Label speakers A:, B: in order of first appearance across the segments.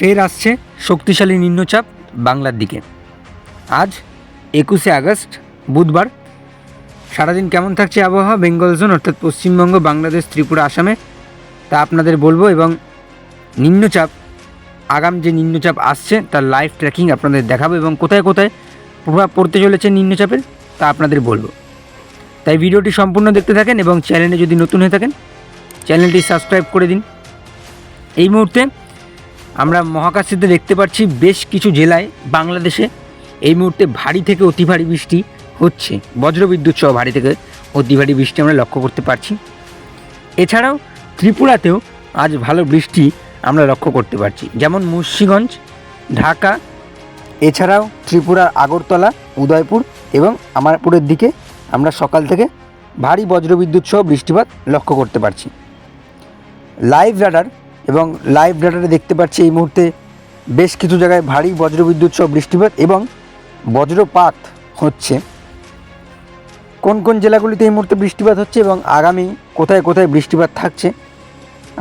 A: ফের আসছে শক্তিশালী নিম্নচাপ বাংলার দিকে। আজ একুশে আগস্ট, বুধবার। সারাদিন কেমন থাকছে আবহাওয়া? বেঙ্গল জোন, অর্থাৎ পশ্চিমবঙ্গ, বাংলাদেশ, ত্রিপুরা, আসামে। তা আপনাদের বলব এবং নিম্নচাপ, আগাম যে নিম্নচাপ আসছে, তার লাইভ ট্র্যাকিং আপনাদের দেখাবো এবং কোথায় কোথায় প্রভাব পড়তে চলেছে নিম্নচাপের তা আপনাদের বলব। তাই ভিডিওটি সম্পূর্ণ দেখতে থাকেন এবং চ্যানেলে যদি নতুন হয়ে থাকেন চ্যানেলটি সাবস্ক্রাইব করে দিন। এই মুহূর্তে আমরা মহাকাশিতে দেখতে পাচ্ছি বেশ কিছু জেলায় বাংলাদেশে এই মুহূর্তে ভারী থেকে অতি ভারী বৃষ্টি হচ্ছে। বজ্রবিদ্যুৎ সহ ভারী থেকে অতি ভারী বৃষ্টি আমরা লক্ষ্য করতে পারছি। এছাড়াও ত্রিপুরাতেও আজ ভালো বৃষ্টি আমরা লক্ষ্য করতে পারছি। যেমন মুন্সিগঞ্জ, ঢাকা, এছাড়াও ত্রিপুরার আগরতলা, উদয়পুর এবং আমারপুরের দিকে আমরা সকাল থেকে ভারী বজ্রবিদ্যুৎ সহ বৃষ্টিপাত লক্ষ্য করতে পারছি। লাইভ রাডার এবং লাইভ রাডারে দেখতে পাচ্ছি এই মুহূর্তে বেশ কিছু জায়গায় ভারী বজ্রবিদ্যুৎ সহ বৃষ্টিপাত এবং বজ্রপাত হচ্ছে। কোন কোন জেলাগুলিতে এই মুহূর্তে বৃষ্টিপাত হচ্ছে এবং আগামী কোথায় কোথায় বৃষ্টিপাত থাকছে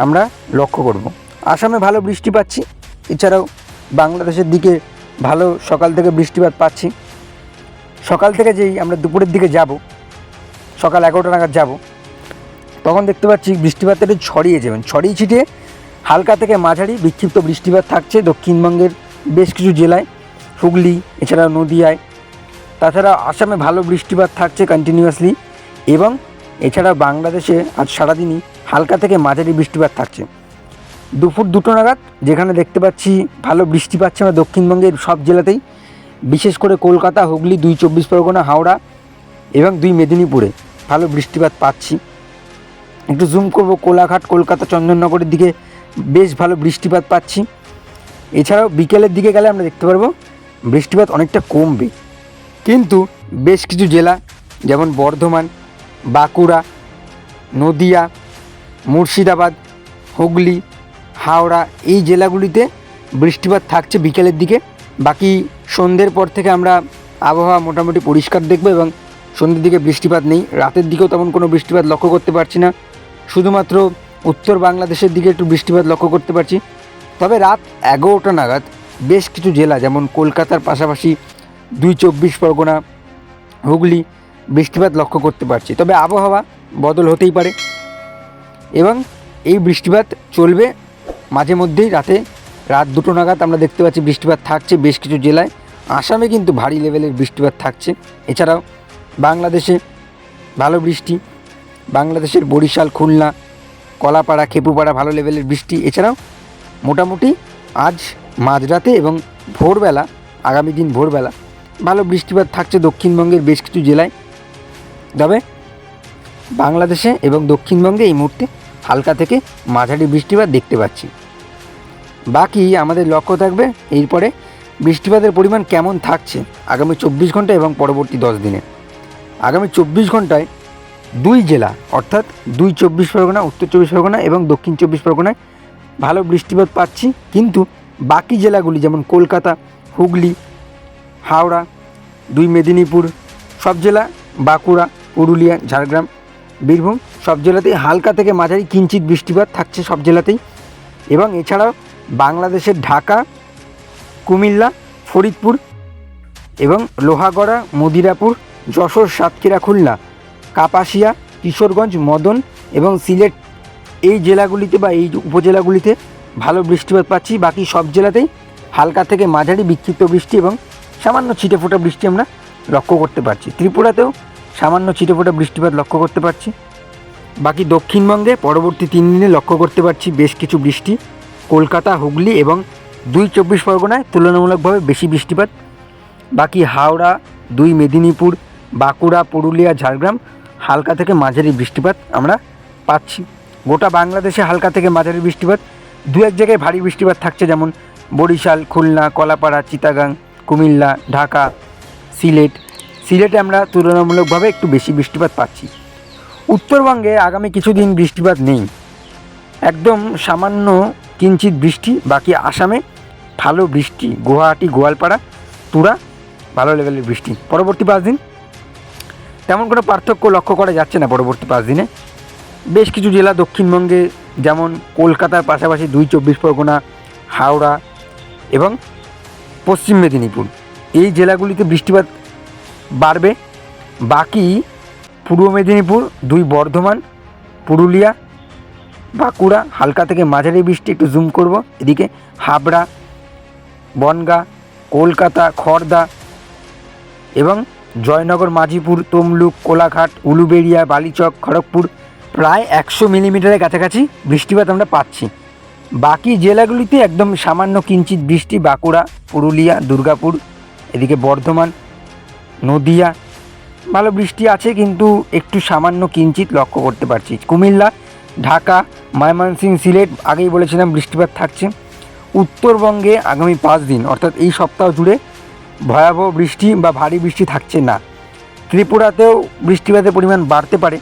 A: আমরা লক্ষ্য করব। আসামে ভালো বৃষ্টি পাচ্ছি, এছাড়াও বাংলাদেশের দিকে ভালো সকাল থেকে বৃষ্টিপাত পাচ্ছি। সকাল থেকে যেই আমরা দুপুরের দিকে যাব, সকাল এগারোটা নাগাদ যাব, তখন দেখতে পাচ্ছি বৃষ্টিপাতটা ছড়িয়ে যাবেন ছড়িয়ে ছিটিয়ে হালকা থেকে মাঝারি বিক্ষিপ্ত বৃষ্টিপাত থাকছে দক্ষিণবঙ্গের বেশ কিছু জেলায়। হুগলি, এছাড়া নদিয়ায়। তাছাড়া আসামে ভালো বৃষ্টিপাত থাকছে কন্টিনিউয়াসলি এবং এছাড়া বাংলাদেশে আজ সারাদিনই হালকা থেকে মাঝারি বৃষ্টিপাত থাকছে। দুপুর দুটো নাগাদ যেখানে দেখতে পাচ্ছি ভালো বৃষ্টি পাচ্ছে আমরা দক্ষিণবঙ্গের সব জেলাতেই, বিশেষ করে কলকাতা, হুগলি, দুই চব্বিশ পরগনা, হাওড়া এবং দুই মেদিনীপুরে ভালো বৃষ্টিপাত পাচ্ছি। একটু জুম করব, কোলাঘাট, কলকাতা, চন্দননগরের দিকে বেশ ভালো বৃষ্টিপাত পাচ্ছি। এছাড়াও বিকেলের দিকে গেলে আমরা দেখতে পারব, বৃষ্টিপাত অনেকটা কমবে। কিন্তু বেশ কিছু জেলা, যেমন বর্ধমান, বাঁকুড়া, নদিয়া, মুর্শিদাবাদ, হুগলি, হাওড়া, এই জেলাগুলিতে বৃষ্টিপাত থাকছে বিকেলের দিকে। বাকি সন্ধ্যের পর থেকে আমরা আবহাওয়া মোটামুটি পরিষ্কার দেখব এবং সন্ধ্যের দিকে বৃষ্টিপাত নেই। রাতের দিকেও তেমন কোনো বৃষ্টিপাত লক্ষ্য করতে পারছি না। শুধুমাত্র উত্তর বাংলাদেশের দিকে একটু বৃষ্টিপাত লক্ষ্য করতে পারছি। তবে রাত এগারোটা নাগাদ বেশ কিছু জেলা, যেমন কলকাতার পাশাপাশি দুই চব্বিশ পরগনা, হুগলি, বৃষ্টিপাত লক্ষ্য করতে পারছি। তবে আবহাওয়া বদল হতেই পারে এবং এই বৃষ্টিপাত চলবে মাঝে মধ্যেই রাতে। রাত দুটো নাগাদ আমরা দেখতে পাচ্ছি বৃষ্টিপাত থাকছে বেশ কিছু জেলায়। আসামে কিন্তু ভারী লেভেলের বৃষ্টিপাত থাকছে। এছাড়াও বাংলাদেশে ভালো বৃষ্টি, বাংলাদেশের বরিশাল, খুলনা কলাপাড়া, খেপুপাড়া ভালো লেভেলের বৃষ্টি। এছাড়াও মোটামুটি আজ মাঝরাতে এবং ভোরবেলা, আগামী দিন ভোরবেলা ভালো বৃষ্টিপাত থাকছে দক্ষিণবঙ্গের বেশ কিছু জেলায়। তবে বাংলাদেশে এবং দক্ষিণবঙ্গে এই মুহূর্তে হালকা থেকে মাঝারি বৃষ্টিপাত দেখতে পাচ্ছি। বাকি আমাদের লক্ষ্য থাকবে এরপরে বৃষ্টিপাতের পরিমাণ কেমন থাকছে আগামী চব্বিশ ঘণ্টা এবং পরবর্তী দশ দিনে। আগামী চব্বিশ ঘন্টায় দুই জেলা, অর্থাৎ দুই চব্বিশ পরগনা, উত্তর চব্বিশ পরগনা এবং দক্ষিণ চব্বিশ পরগনায় ভালো বৃষ্টিপাত পাচ্ছি। কিন্তু বাকি জেলাগুলি যেমন কলকাতা, হুগলি, হাওড়া, দুই মেদিনীপুর, সব জেলা, বাঁকুড়া, পুরুলিয়া, ঝাড়গ্রাম, বীরভূম, সব জেলাতেই হালকা থেকে মাঝারি কিঞ্চিত বৃষ্টিপাত থাকছে সব জেলাতেই। এবং এছাড়াও বাংলাদেশের ঢাকা, কুমিল্লা, ফরিদপুর এবং লোহাগড়া, মদিরাপুর, যশোর, সাতক্ষীরা, খুলনা কাপাসিয়া, কিশোরগঞ্জ, মদন এবং সিলেট এই জেলাগুলিতে বা এই উপজেলাগুলিতে ভালো বৃষ্টিপাত পাচ্ছি। বাকি সব জেলাতেই হালকা থেকে মাঝারি বিক্ষিপ্ত বৃষ্টি এবং সামান্য ছিটেফোঁটা বৃষ্টি আমরা লক্ষ্য করতে পারছি। ত্রিপুরাতেও সামান্য ছিটেফোঁটা বৃষ্টিপাত লক্ষ্য করতে পারছি। বাকি দক্ষিণবঙ্গে পরবর্তী তিন দিনে লক্ষ্য করতে পারছি বেশ কিছু বৃষ্টি। কলকাতা, হুগলি এবং দুই চব্বিশ পরগনায় তুলনামূলকভাবে বেশি বৃষ্টিপাত। বাকি হাওড়া, দুই মেদিনীপুর, বাঁকুড়া, পুরুলিয়া, ঝাড়গ্রাম হালকা থেকে মাঝারি বৃষ্টিপাত আমরা পাচ্ছি। গোটা বাংলাদেশে হালকা থেকে মাঝারি বৃষ্টিপাত। দু এক জায়গায় ভারী বৃষ্টিপাত থাকছে, যেমন বরিশাল, খুলনা, কলাপাড়া চিতাগাং কুমিল্লা, ঢাকা, সিলেট। সিলেটে আমরা তুলনামূলকভাবে একটু বেশি বৃষ্টিপাত পাচ্ছি। উত্তরবঙ্গে আগামী কিছুদিন বৃষ্টিপাত নেই। একদম সামান্য কিঞ্চিত বৃষ্টি, বাকি আসামে ভালো বৃষ্টি, গুয়াহাটি, গোয়ালপাড়া, তুরা, ভালো লেভেলের বৃষ্টি। পরবর্তী পাঁচ দিন তেমন কোনো পার্থক্য লক্ষ্য করা যাচ্ছে না পরবর্তী পাঁচ দিনে। বেশ কিছু জেলা দক্ষিণবঙ্গে যেমন কলকাতার পাশাপাশি দুই চব্বিশ পরগনা, হাওড়া এবং পশ্চিম মেদিনীপুর। এই জেলাগুলিতে বৃষ্টিপাত বাড়বে। বাকি পূর্ব মেদিনীপুর, দুই বর্ধমান, পুরুলিয়া, বাঁকুড়া, হালকা থেকে মাঝারি বৃষ্টি, একটু জুম করব। এদিকে হাবড়া, বনগাঁ, কলকাতা খড়দা এবং জয়নগর মাঝিপুর তমলুক, কোলাঘাট, উলুবেড়িয়া, বালিচক, খড়গপুর, প্রায় একশো মিলিমিটারের কাছাকাছি বৃষ্টিপাত আমরা পাচ্ছি। বাকি জেলাগুলিতে একদম সামান্য কিঞ্চিত বৃষ্টি, বাঁকুড়া, পুরুলিয়া, দুর্গাপুর, এদিকে বর্ধমান, নদিয়া, ভালো বৃষ্টি আছে কিন্তু একটু সামান্য কিঞ্চিত লক্ষ্য করতে পারছি। কুমিল্লা, ঢাকা, ময়মনসিংহ, সিলেট, আগেই বলেছিলাম বৃষ্টিপাত থাকছে। উত্তরবঙ্গে আগামী পাঁচ দিন, অর্থাৎ এই সপ্তাহ জুড়ে ভয়াবহ বৃষ্টি বা ভারী বৃষ্টি থাকছে না। ত্রিপুরাতেও বৃষ্টিপাতের পরিমাণ বাড়তে পারে।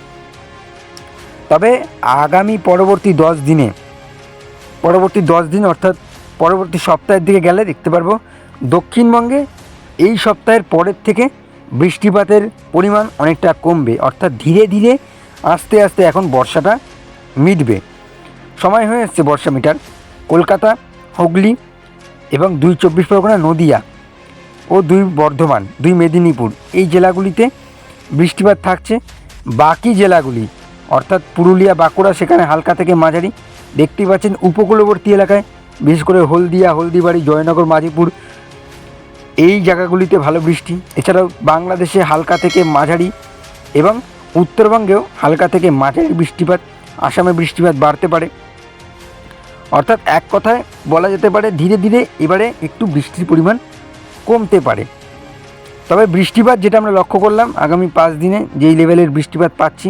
A: তবে আগামী পরবর্তী দশ দিনে, পরবর্তী দশ দিন অর্থাৎ পরবর্তী সপ্তাহের দিকে গেলে দেখতে পারব, দক্ষিণবঙ্গে এই সপ্তাহের পরের থেকে বৃষ্টিপাতের পরিমাণ অনেকটা কমবে। অর্থাৎ ধীরে ধীরে আস্তে আস্তে এখন বর্ষাটা মিটবে। সময় হয়ে এসছে বর্ষা মিটার। কলকাতা, হুগলি এবং দুই চব্বিশ পরগনা, নদিয়া ও দুই বর্ধমান, দুই মেদিনীপুর। এই জেলাগুলিতে বৃষ্টিপাত থাকছে। বাকি জেলাগুলি, অর্থাৎ পুরুলিয়া, বাঁকুড়া, সেখানে হালকা থেকে মাঝারি। দেখতেই পাচ্ছেন উপকূলবর্তী এলাকায়, বিশেষ করে হলদিয়া, হলদিবাড়ি, জয়নগর মাঝিপুর এই জায়গাগুলিতে ভালো বৃষ্টি। এছাড়াও বাংলাদেশে হালকা থেকে মাঝারি এবং উত্তরবঙ্গেও হালকা থেকে মাঝারি বৃষ্টিপাত, আসামে বৃষ্টিপাত বাড়তে পারে। অর্থাৎ এক কথায় বলা যেতে পারে, ধীরে ধীরে এবারে একটু বৃষ্টির পরিমাণ কমতে পারে। তবে বৃষ্টিপাত যেটা আমরা লক্ষ্য করলাম আগামী পাঁচ দিনে, যেই লেভেলের বৃষ্টিপাত পাচ্ছি,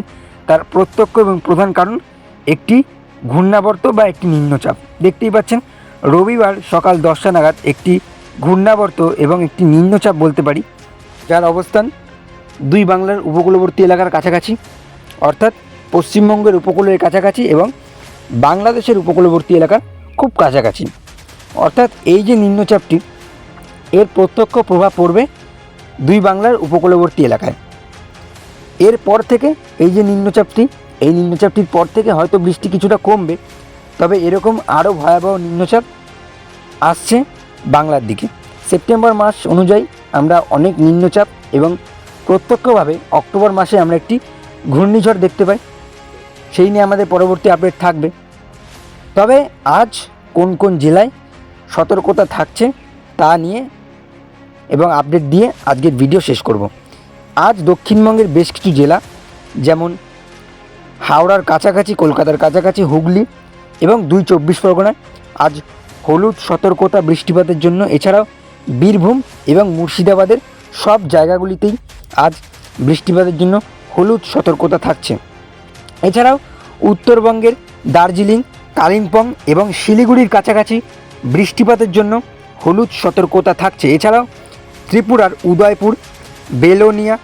A: তার প্রত্যক্ষ এবং প্রধান কারণ একটি ঘূর্ণাবর্ত বা একটি নিম্নচাপ। দেখতেই পাচ্ছেন, রবিবার সকাল দশটা নাগাদ একটি ঘূর্ণাবর্ত এবং একটি নিম্নচাপ বলতে পারি, যার অবস্থান দুই বাংলার উপকূলবর্তী এলাকার কাছাকাছি, অর্থাৎ পশ্চিমবঙ্গের উপকূলের কাছাকাছি এবং বাংলাদেশের উপকূলবর্তী এলাকার খুব কাছাকাছি। অর্থাৎ এই যে নিম্নচাপটি এর প্রত্যক্ষ প্রভাব পড়বে দুই বাংলার উপকূলবর্তী এলাকায়। এরপর থেকে এই যে নিম্নচাপটি, এই নিম্নচাপটির পর থেকে হয়তো বৃষ্টি কিছুটা কমবে, তবে এরকম আরও ভয়াবহ নিম্নচাপ আসছে বাংলার দিকে। সেপ্টেম্বর মাস অনুযায়ী আমরা অনেক নিম্নচাপ এবং প্রত্যক্ষভাবে অক্টোবর মাসে আমরা একটি ঘূর্ণিঝড় দেখতে পাই। সেই নিয়ে আমাদের পরবর্তী আপডেট থাকবে। তবে আজ কোন কোন জেলায় সতর্কতা থাকছে তা নিয়ে এবং আপডেট দিয়ে আজকের ভিডিও শেষ করব। আজ দক্ষিণবঙ্গের বেশ কিছু জেলা, যেমন হাওড়ার কাছাকাছি, কলকাতার কাছাকাছি, হুগলি এবং দুই চব্বিশ পরগনায় আজ হলুদ সতর্কতা বৃষ্টিপাতের জন্য এছাড়াও বীরভূম এবং মুর্শিদাবাদের সব জায়গাগুলিতেই আজ বৃষ্টিপাতের জন্য হলুদ সতর্কতা থাকছে। এছাড়াও উত্তরবঙ্গের দার্জিলিং, কালিম্পং এবং শিলিগুড়ির কাছাকাছি বৃষ্টিপাতের জন্য হলুদ সতর্কতা থাকছে। এছাড়াও ত্রিপুরার উদয়পুর, বেলোনিয়া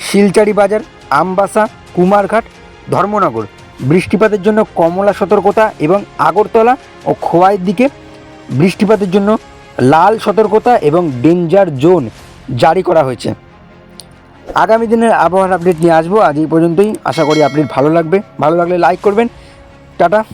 A: শিলচারি বাজার আমবাসা, কুমারঘাট, ধর্মনগর। বৃষ্টিপাতের জন্য কমলা সতর্কতা এবং আগরতলা ও খোয়াইয়ের দিকে বৃষ্টিপাতের জন্য লাল সতর্কতা এবং ডেঞ্জার জোন জারি করা হয়েছে। আগামী দিনের আবহাওয়ার আপডেট নিয়ে আসব। আজ এই পর্যন্তই। আশা করি আপডেট ভালো লাগবে। ভালো লাগলে লাইক করবেন। টাটা।